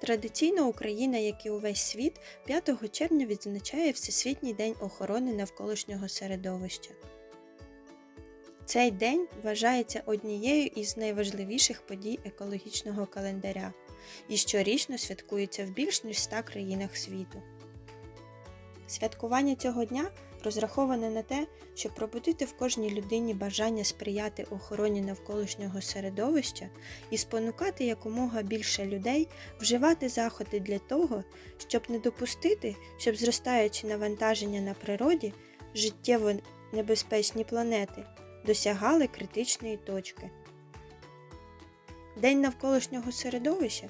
Традиційно Україна, як і увесь світ, 5 червня відзначає Всесвітній день охорони навколишнього середовища. Цей день вважається однією із найважливіших подій екологічного календаря і щорічно святкується в більш ніж 100 країнах світу. Святкування цього дня розраховане на те, щоб пробудити в кожній людині бажання сприяти охороні навколишнього середовища і спонукати якомога більше людей вживати заходи для того, щоб не допустити, щоб зростаючи навантаження на природі, життєво небезпечні планети досягали критичної точки. День навколишнього середовища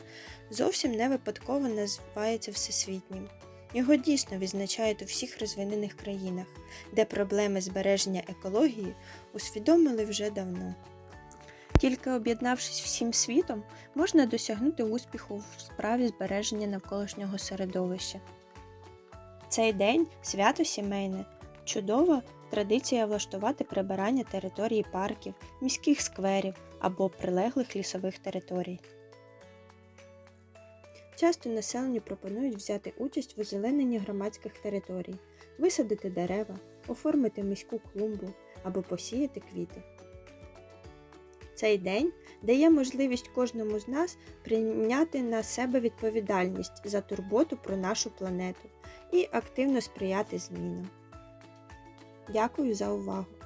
зовсім не випадково називається всесвітнім. Його дійсно відзначають у всіх розвинених країнах, де проблеми збереження екології усвідомили вже давно. Тільки об'єднавшись всім світом, можна досягнути успіху в справі збереження навколишнього середовища. Цей день свято сімейне, чудова традиція влаштувати прибирання території парків, міських скверів або прилеглих лісових територій. Часто населенню пропонують взяти участь в озелененні громадських територій, висадити дерева, оформити міську клумбу або посіяти квіти. Цей день дає можливість кожному з нас прийняти на себе відповідальність за турботу про нашу планету і активно сприяти змінам. Дякую за увагу!